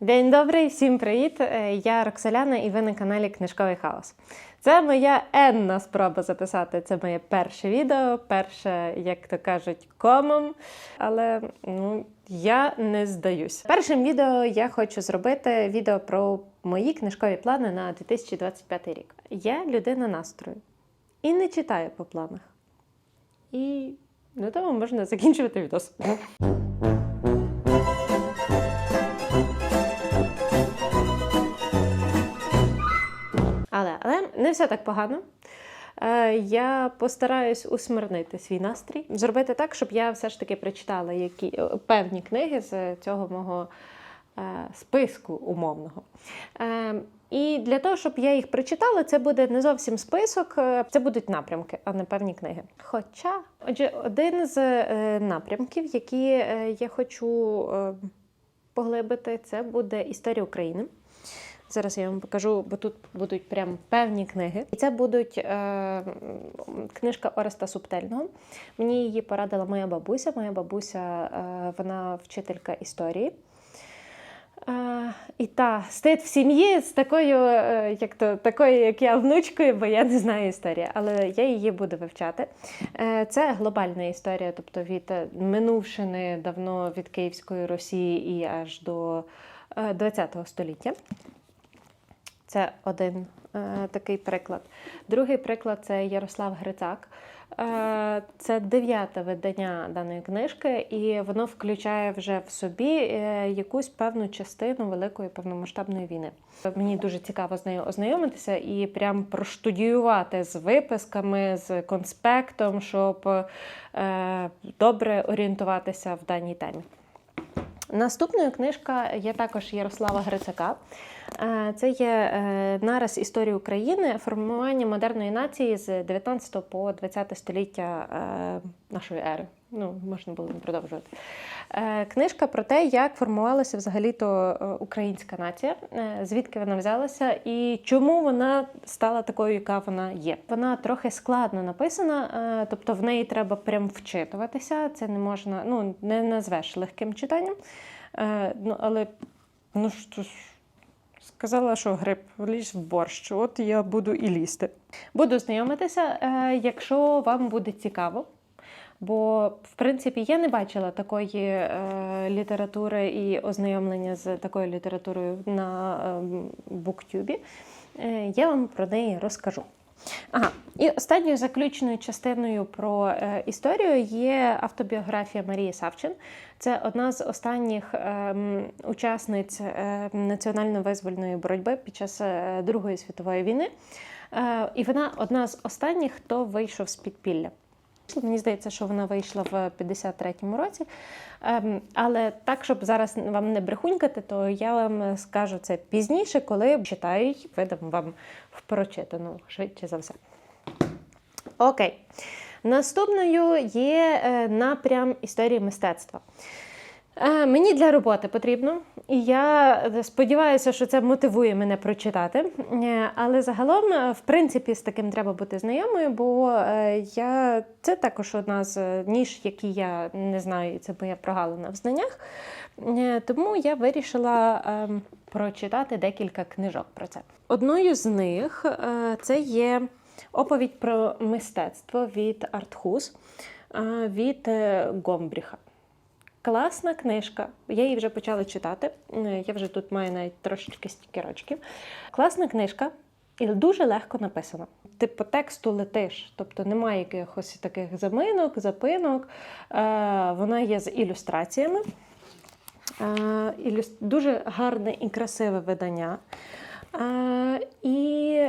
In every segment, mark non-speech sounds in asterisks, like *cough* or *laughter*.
День добрий, всім привіт! Е, Я Роксоляна і ви на каналі Книжковий Хаос. Це моя енна спроба записати. Це моє перше відео, перше, як то кажуть, комом. Але ну, я не здаюсь. Першим відео я хочу зробити відео про мої книжкові плани на 2025 рік. Я людина настрою і не читаю по планах. І на тому можна закінчувати відос. Не все так погано. Е, Я постараюсь усмирнити свій настрій, зробити так, щоб я все ж таки прочитала які, е, певні книги з цього мого е, списку умовного. І для того, щоб я їх прочитала, це буде не зовсім список, це будуть напрямки, а не певні книги. Хоча, отже, один з напрямків, які я хочу поглибити, це буде історія України. Зараз я вам покажу, бо тут будуть прям певні книги. І це будуть е, книжка Ореста Субтельного. Мені її порадила моя бабуся. Моя бабуся, е, вона вчителька історії. Е, і та стид в сім'ї з такою, е, як то, такою, як я, внучкою, бо я не знаю історії, але я її буду вивчати. Е, це глобальна історія, тобто від е, минувшини давно від Київської Росії і аж до ХХ століття. Це один е, такий приклад. Другий приклад це Ярослав Грицак. Е, це дев'яте видання даної книжки, і воно включає вже в собі е, якусь певну частину великої повномасштабної війни. Мені дуже цікаво з нею ознайомитися і прям проштудіювати з виписками, з конспектом, щоб е, добре орієнтуватися в даній темі. Наступною книжка є також Ярослава Грицака. Е, Це є е, нараз історії України, формування модерної нації з 19 по 20 століття е, нашої ери. Ну, можна було не продовжувати. Книжка про те, як формувалася взагалі-то українська нація, звідки вона взялася і чому вона стала такою, яка вона є. Вона трохи складно написана, тобто в неї треба прям вчитуватися. Це не можна, ну не назвеш легким читанням. Ну, але ну що ж. Сказала, що гриб лізь в борщ, от я буду і лізти. Буду знайомитися, е, якщо вам буде цікаво. Бо, в принципі, я не бачила такої е, літератури і ознайомлення з такою літературою на е, буктюбі. Е, я вам про неї розкажу. Ага, і останньою заключною частиною про е, історію є автобіографія Марії Савчин. Це одна з останніх е, учасниць е, національно-визвольної боротьби під час е, Другої світової війни. Е, і вона одна з останніх, хто вийшов з підпілля. Мені здається, що вона вийшла в 53-му році. Ем, але так, щоб зараз вам не брехунькати, то я вам скажу це пізніше, коли читаю й видам вам в прочитану швидше за все. Окей. Наступною є е, напрям історії мистецтва. Е, Мені для роботи потрібно, і я сподіваюся, що це мотивує мене прочитати. Е, Але загалом, е, в принципі, з таким треба бути знайомою, бо е, я це також одна з ніж, які я не знаю, це моя прогалина в знаннях. Е, Тому я вирішила прочитати декілька книжок про це. Одною з них е, це є оповідь про мистецтво від Артхус е, від е, Гомбріха. Класна книжка. Я її вже почала читати. Я вже тут маю навіть трошечки стікерочків. Класна книжка і дуже легко написана. Ти по тексту летиш, тобто немає якихось таких заминок, запинок. Е, Вона є з ілюстраціями. Е, Дуже гарне і красиве видання. Е, І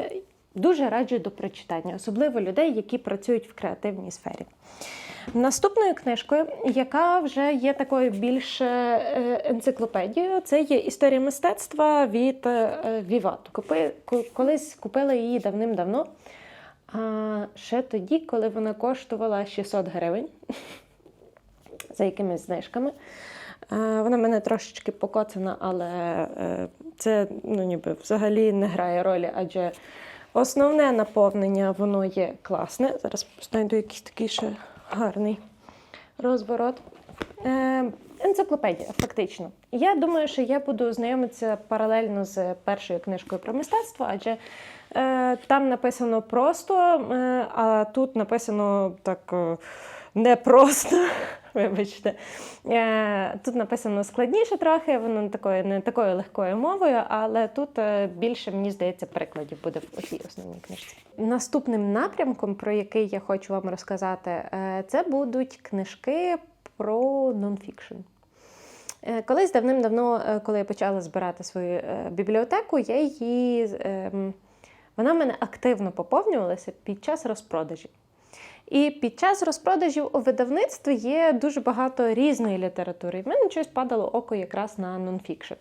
дуже раджу до прочитання, особливо людей, які працюють в креативній сфері. Наступною книжкою, яка вже є такою більш е, енциклопедією, це є історія мистецтва від е, Віват. Купи, колись купила її давним-давно. А ще тоді, коли вона коштувала 600 гривень *laughs* за якимись знижками. Е, Вона мене трошечки покоцана, але це ну, ніби взагалі не грає ролі, адже основне наповнення воно є класне. Зараз знайду якийсь такий ще гарний розворот. Е, енциклопедія, фактично. Я думаю, що я буду знайомитися паралельно з першою книжкою про мистецтво, адже е, там написано просто, е, а тут написано так е, непросто. Вибачте, Е, тут написано складніше трохи, воно такою, не такою легкою мовою, але тут е, більше, мені здається, прикладів буде в цій основній книжці. Наступним напрямком, про який я хочу вам розказати, е, це будуть книжки про нонфікшн. Колись давним-давно, коли я почала збирати свою бібліотеку, я її, ем, вона в мене активно поповнювалася під час розпродажів. І під час розпродажів у видавництві є дуже багато різної літератури. І в мене щось падало око якраз на нонфікшн.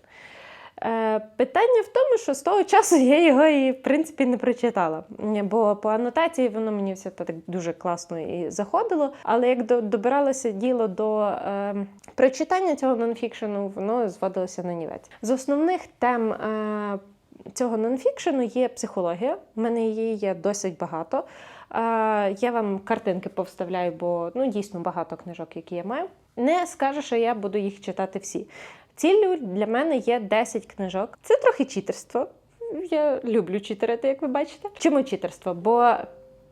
Е, питання в тому, що з того часу я його і в принципі не прочитала. Бо по анотації воно мені все так дуже класно і заходило. Але як до- добиралося діло до е, прочитання цього нонфікшену, воно зводилося на нівець. З основних тем е, цього нонфікшену є психологія. У мене її є досить багато. Я вам картинки повставляю, бо ну дійсно багато книжок, які я маю. Не скажу, що я буду їх читати всі. Ціллю для мене є 10 книжок. Це трохи читерство. Я люблю читерити, як ви бачите. Чому читерство? Бо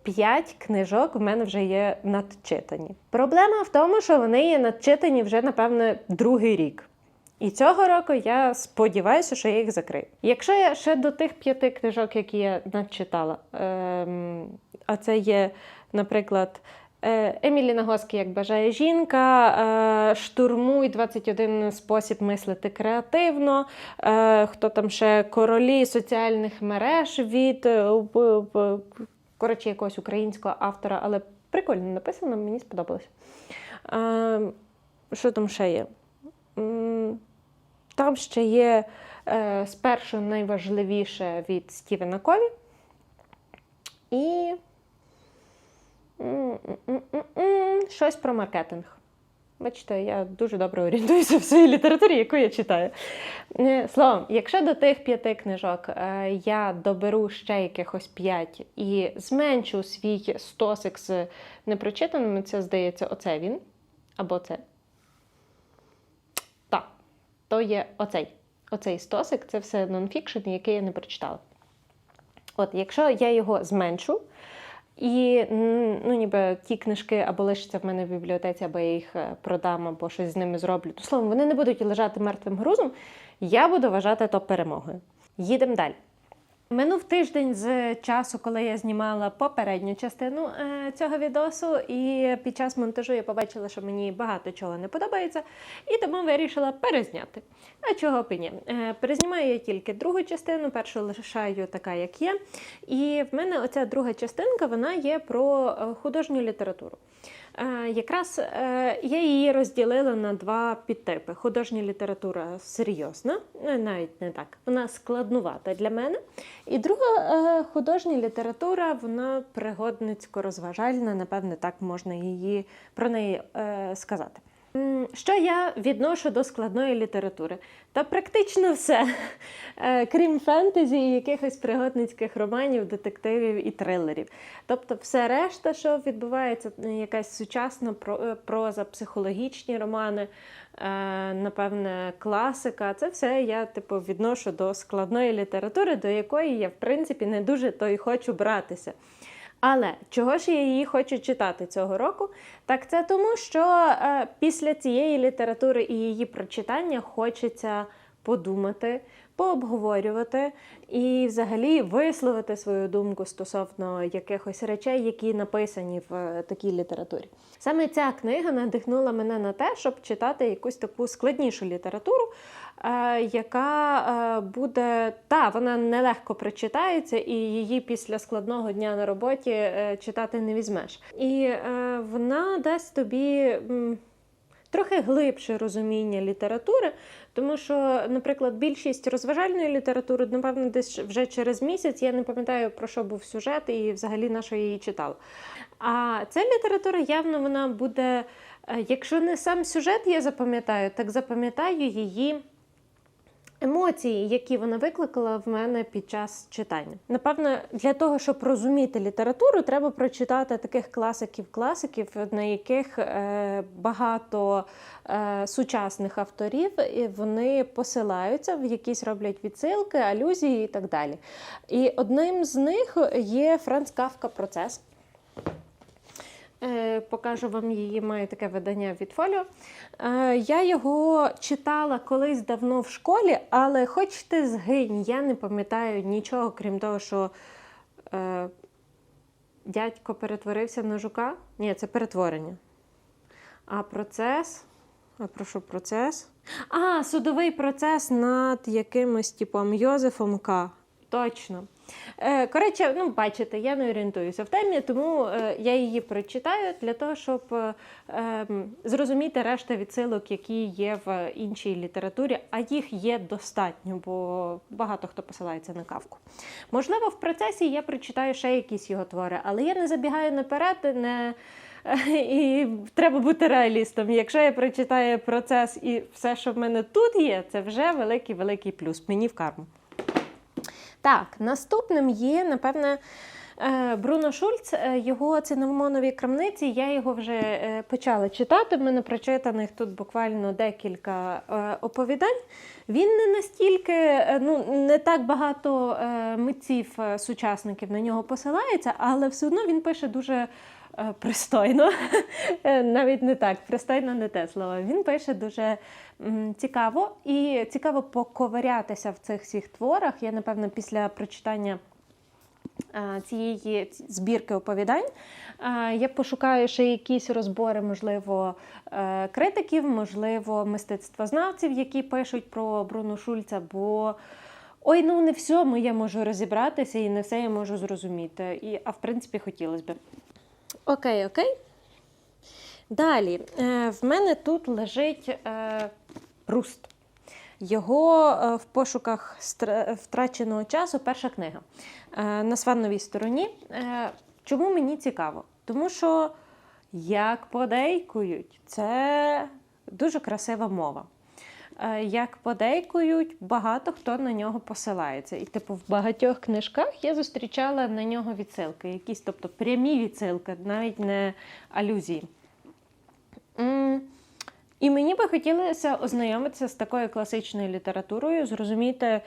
5 книжок в мене вже є надчитані. Проблема в тому, що вони є надчитані вже, напевно, другий рік. І цього року я сподіваюся, що я їх закрию. Якщо я ще до тих п'яти книжок, які я надчитала, ем, а це є, наприклад, е, Емілі Нагоски, як бажає жінка, е, штурмуй 21 спосіб мислити креативно. Е, хто там ще королі соціальних мереж від коротше, якогось українського автора, але прикольно написано, мені сподобалось. Е, що там ще є? Там ще є е, спершу найважливіше від Стівена Кові. І щось про маркетинг. Бачите, я дуже добре орієнтуюся в своїй літературі, яку я читаю. Е, Словом, якщо до тих п'яти книжок е, я доберу ще якихось п'ять і зменшу свій стосик з непрочитаними, це здається, оце він. Або це. То є оцей. Оцей стосик це все нонфікшн, який я не прочитала. От, якщо я його зменшу, і ну, ніби ті книжки або лишаться в мене в бібліотеці, або я їх е, продам, або щось з ними зроблю. То словом, вони не будуть лежати мертвим грузом, я буду вважати то перемогою. Їдемо далі. Минув тиждень з часу, коли я знімала попередню частину е, цього відосу, і під час монтажу я побачила, що мені багато чого не подобається, і тому вирішила перезняти. А чого б і ні? Е, перезнімаю я тільки другу частину, першу лишаю така, як є. І в мене оця друга частинка вона є про е, художню літературу. Якраз е, я її розділила на два підтипи: художня література серйозна, ну, навіть не так, вона складнувата для мене. І друга е, художня література, вона пригодницько-розважальна, напевне, так можна її про неї е, сказати. Що я відношу до складної літератури? Та практично все, Е, крім фентезі і якихось пригодницьких романів, детективів і трилерів. Тобто, все решта, що відбувається, е, якась сучасна е, проза, психологічні романи, напевне, класика. Це все я типу відношу до складної літератури, до якої я в принципі не дуже то й хочу братися. Але чого ж я її хочу читати цього року? Так це тому, що е, після цієї літератури і її прочитання хочеться подумати, пообговорювати і взагалі висловити свою думку стосовно якихось речей, які написані в е, такій літературі. Саме ця книга надихнула мене на те, щоб читати якусь таку складнішу літературу, е, яка е, буде та вона нелегко прочитається, і її після складного дня на роботі читати не візьмеш. І вона дасть тобі. Трохи глибше розуміння літератури, тому що, наприклад, більшість розважальної літератури, напевно, десь вже через місяць я не пам'ятаю про що був сюжет і взагалі на що я її читала. А ця література явно вона буде, е, якщо не сам сюжет я запам'ятаю, так запам'ятаю її емоції, які вона викликала в мене під час читання. Напевно, для того, щоб розуміти літературу, треба прочитати таких класиків-класиків, на яких е, багато е, сучасних авторів і вони посилаються, в якісь роблять відсилки, алюзії і так далі. І одним з них є Франц Кавка Процес. Е, Покажу вам її, маю таке видання від фоліо. Е, Я його читала колись давно в школі, але хоч ти згинь, я не пам'ятаю нічого, крім того, що е, дядько перетворився на жука. Ні, це перетворення. А процес. А про що процес? А, судовий процес над якимось типом Йозефом К. Точно. Е, Коротше, ну, бачите, я не орієнтуюся в темі, тому е, я її прочитаю для того, щоб е, ем, зрозуміти решта відсилок, які є в іншій літературі, а їх є достатньо, бо багато хто посилається на кавку. Можливо, в процесі я прочитаю ще якісь його твори, але я не забігаю наперед, не. *laughs* І треба бути реалістом. Якщо я прочитаю процес і все, що в мене тут є, це вже великий великий плюс. Мені в карму. Так, наступним є, напевне, е, Бруно Шульц, Е, його цинамонові крамниці. Я його вже е, почала читати. В мене прочитаних тут буквально декілька оповідань. Він не настільки, ну не так багато митців, сучасників на нього посилається, але все одно він пише дуже. Пристойно, *laughs* навіть не так, пристойно не те слово. Він пише дуже цікаво і цікаво поковирятися в цих всіх творах. Я, напевно, після прочитання цієї збірки оповідань я пошукаю ще якісь розбори, можливо, е, критиків, можливо, мистецтвознавців, які пишуть про Бруно Шульца, бо. Ой, ну не всьому я можу розібратися і не все я можу зрозуміти. І, а в принципі, хотілося б. Окей, окей. Далі, е, в мене тут лежить е, Пруст. Його е, в пошуках втраченого часу перша книга е, на свановій стороні. Е, чому мені цікаво? Тому що як подейкують, це дуже красива мова. Як подейкують, багато хто на нього посилається. І, типу, в багатьох книжках я зустрічала на нього відсилки, якісь, тобто прямі відсилки, навіть не алюзії. І мені би хотілося ознайомитися з такою класичною літературою, зрозуміти,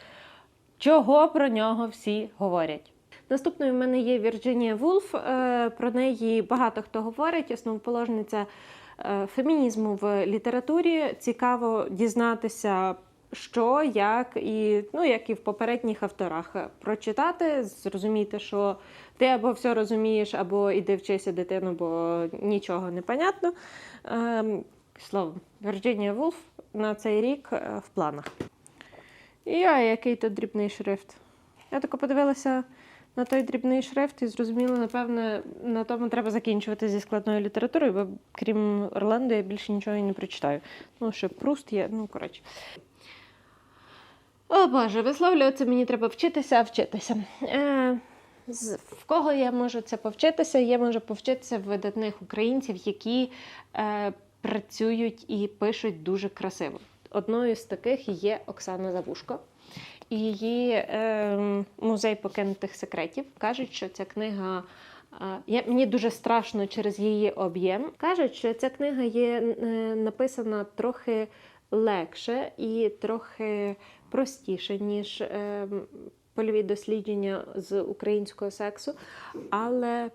чого про нього всі говорять. Наступною в мене є Вірджинія Вулф. Е, Про неї багато хто говорить, основоположниця е, фемінізму в літературі. Цікаво дізнатися, що, як і, ну, як і в попередніх авторах, прочитати, зрозуміти, що ти або все розумієш, або іди вчися дитину, бо нічого не понятно. Словом, Вірджинія Вулф на цей рік е, в планах. І я, який тут дрібний шрифт. Я тако подивилася на той дрібний шрифт і зрозуміла, напевне, на тому треба закінчувати зі складною літературою, бо крім Орландо я більше нічого не прочитаю. Ну, ще Пруст є, ну, коротше. О Боже, висловлюватися мені треба вчитися, вчитися. Е, з- в кого я можу це повчитися? Я можу повчитися в видатних українців, які е, працюють і пишуть дуже красиво. Одною з таких є Оксана Завушко. Її е, музей покинутих секретів кажуть, що ця книга. е, Я, мені дуже страшно через її об'єм. Кажуть, що ця книга є е, написана трохи легше і трохи простіше, ніж е, польові дослідження з українського сексу, але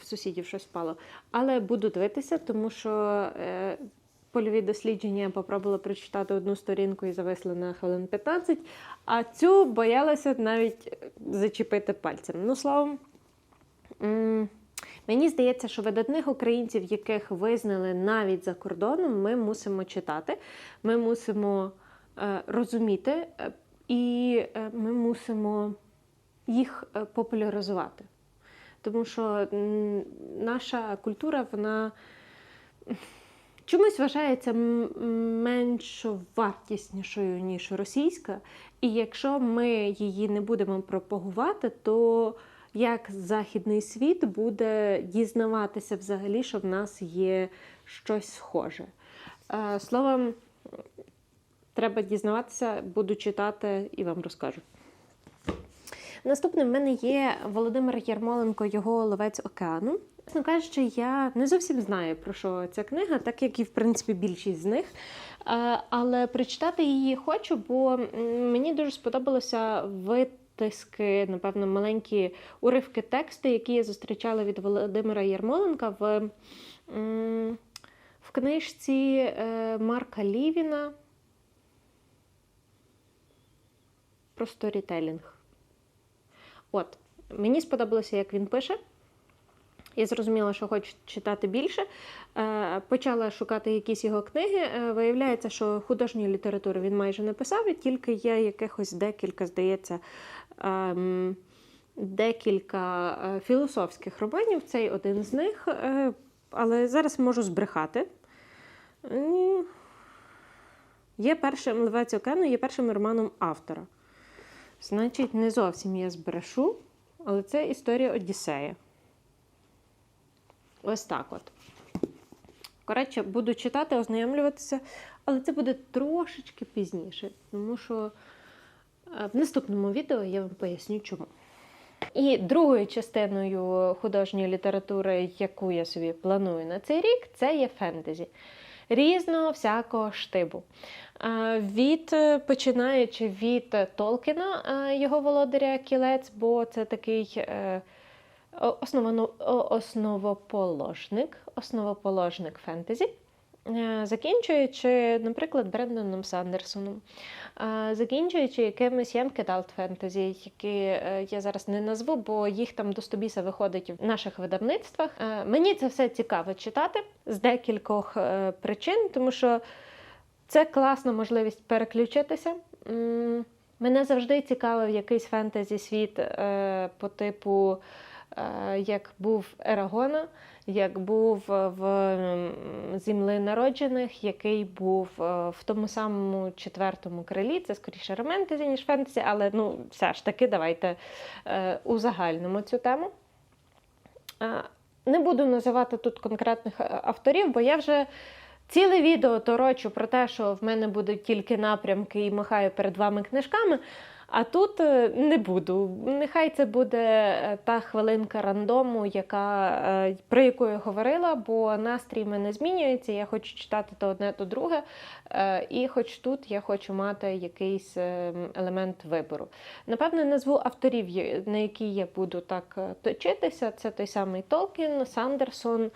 в сусідів щось впало. Але буду дивитися, тому що е, польові дослідження я попробувала прочитати одну сторінку і зависла на хвилин 15, а цю боялася навіть зачепити пальцем. Ну, словом, мені здається, що видатних українців, яких визнали навіть за кордоном, ми мусимо читати, ми мусимо е, розуміти, е, і е, ми мусимо їх е, популяризувати. Тому що наша культура, вона чомусь вважається менш вартіснішою, ніж російська. І якщо ми її не будемо пропагувати, то як західний світ буде дізнаватися взагалі, що в нас є щось схоже. Е, Словом, треба дізнаватися, буду читати і вам розкажу. Наступним в мене є Володимир Ярмоленко, його Ловець океану. Чесно кажучи, я не зовсім знаю, про що ця книга, так як і в принципі більшість з них. Але прочитати її хочу, бо мені дуже сподобалося витиски, напевно, маленькі уривки тексту, які я зустрічала від Володимира Ярмоленка в, в книжці е, Марка Лівіна про сторітелінг. От, мені сподобалося, як він пише. Я зрозуміла, що хочу читати більше. Е, Почала шукати якісь його книги. Е, Виявляється, що художньої літератури він майже не писав, і тільки є якихось декілька, здається, ем, декілька е, філософських романів. Цей один з них. Але зараз можу збрехати. Є першим Левець океану, є першим романом автора. Значить, не зовсім я збрешу, але це історія Одіссея. Ось так от. Коротше, буду читати, ознайомлюватися, але це буде трошечки пізніше, тому що е, в наступному відео я вам поясню, чому. І другою частиною художньої літератури, яку я собі планую на цей рік, це є фентезі. Різного всякого штибу. Е, Від, е, починаючи від Толкіна, е, його володаря Кілець, бо це такий основоположник, основоположник фентезі. Е, Закінчуючи, наприклад, Брендоном Сандерсоном, е, закінчуючи якимись Ямкедалт фентезі, які е, я зараз не назву, бо їх там до стобіса виходить в наших видавництвах. Мені це все цікаво читати з декількох причин, тому що це класна можливість переключитися. Мене завжди цікавив якийсь фентезі світ по типу, як був Ерагона, як був е, в м, Земли народжених, який був е, в тому самому четвертому крилі. Це скоріше романтезі, ніж фентезі, але ну, все ж таки, давайте е, узагальнимо цю тему. Е, Не буду називати тут конкретних е, авторів, бо я вже ціле відео торочу про те, що в мене будуть тільки напрямки і махаю перед вами книжками. А тут е, не буду. Нехай це буде е, та хвилинка рандому, яка, е, про яку я говорила, бо настрій мене змінюється. Я хочу читати то одне, то друге. І хоч тут я хочу мати якийсь елемент вибору. Напевне, назву авторів, на які я буду так точитися. Це той самий Толкін, Сандерсон.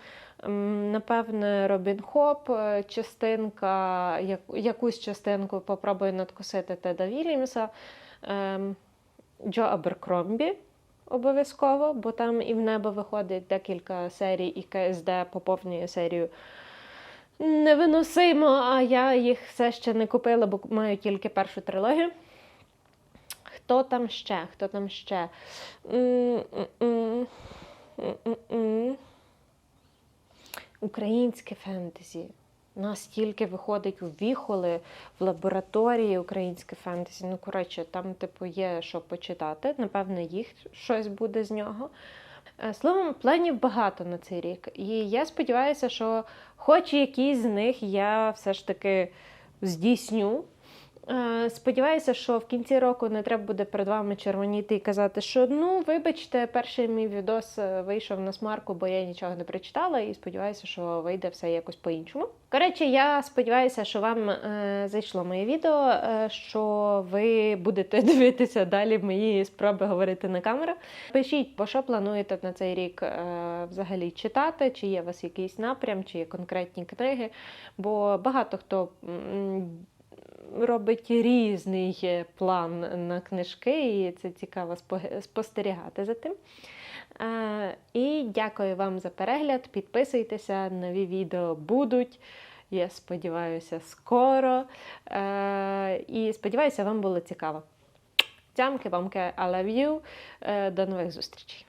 Напевне, Робін Хоп, частинка, якусь частинку попробую надкусити Теда Вільямса, Джо Аберкромбі обов'язково, бо там і в небо виходить декілька серій, і КСД поповнює серію. Невиносимо, а я їх все ще не купила, бо маю тільки першу трилогію. Хто там ще? Хто там ще? Українське фентезі. У нас тільки виходить у віхоли в лабораторії українське фентезі. Ну, коротше, там, типу, є що почитати. Напевно, їх щось буде з нього. Е, Словом, планів багато на цей рік. І я сподіваюся, що хоч якісь з них я все ж таки здійсню. Е, Сподіваюся, що в кінці року не треба буде перед вами червоніти і казати, що ну, вибачте, перший мій відос е, вийшов на смарку, бо я нічого не прочитала, і сподіваюся, що вийде все якось по-іншому. Коротше, я сподіваюся, що вам е, зайшло моє відео, е, що ви будете *laughs* дивитися далі мої спроби говорити на камеру. Пишіть, по що плануєте на цей рік е, взагалі читати, чи є у вас якийсь напрям, чи є конкретні книги. Бо багато хто м, робить різний план на книжки, і це цікаво спостерігати за тим. Е, І дякую вам за перегляд. Підписуйтеся, нові відео будуть. Я сподіваюся, скоро. Е, І сподіваюся, вам було цікаво. Тямки, бамки, I love you. Е, До нових зустрічей.